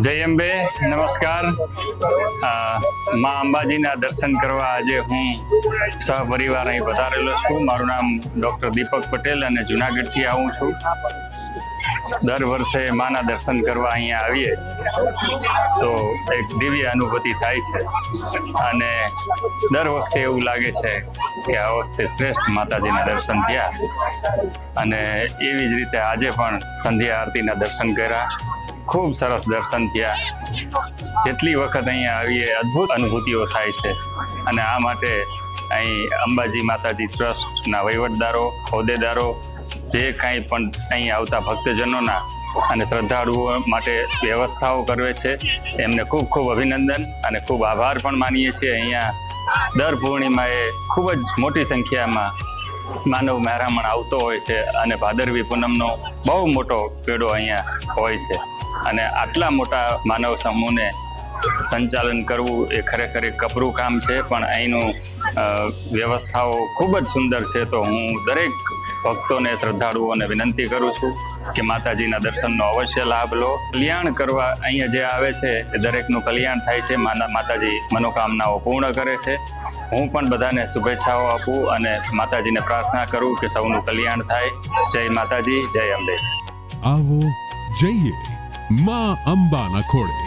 જય અંબે, નમસ્કાર. મા અંબાજીના દર્શન કરવા આજે હું સહપરિવાર અહીં પધારેલો છું. મારું નામ ડૉક્ટર દીપક પટેલ અને જુનાગઢથી આવું છું. દર વર્ષે માના દર્શન કરવા અહીંયા આવીએ. તો એક દિવ્ય અનુભૂતિ થાય છે. અને દર વખતે એવું લાગે છે કે આ વખતે શ્રેષ્ઠ માતાજીના દર્શન થયા. અને એવી જ રીતે આજે પણ સંધ્યા આરતીના દર્શન કર્યા. ખૂબ સરસ દર્શન થયા. જેટલી વખત અહીંયા આવીએ, અદ્ભુત અનુભૂતિઓ થાય છે. અને આ માટે અહીં અંબાજી માતાજી ટ્રસ્ટના વહીવટદારો, હોદ્દેદારો, જે કાંઈ પણ અહીં આવતા ભક્તજનોના અને શ્રદ્ધાળુઓ માટે વ્યવસ્થાઓ કરવે છે, એમને ખૂબ ખૂબ અભિનંદન અને ખૂબ આભાર પણ માનીએ છીએ. અહીંયા દર પૂર્ણિમાએ ખૂબ જ મોટી સંખ્યામાં માનવ મહેરામણ આવતો હોય છે અને ભાદરવી પૂનમનો બહુ મોટો પેડો અહીંયા હોય છે. અને આટલા મોટા માનવ સમૂહને સંચાલન કરવું એ ખરેખર એક કપરું કામ છે, પણ અહીંનું વ્યવસ્થાઓ ખૂબ જ સુંદર છે. તો હું દરેક ભક્તોને શ્રદ્ધાળુઓને વિનંતી કરું છું કે માતાજીના દર્શનનો અવશ્ય લાભ લો. કલ્યાણ કરવા અહીંયા જે આવે છે એ દરેકનું કલ્યાણ થાય છે માતાજી મનોકામનાઓ પૂર્ણ કરે છે. હું પણ બધાને શુભેચ્છાઓ આપું અને માતાજીને પ્રાર્થના કરું કે સૌનું કલ્યાણ થાય. જય માતાજી, જય અંબે. આવો જઈએ. માં અંબાના ખોળે.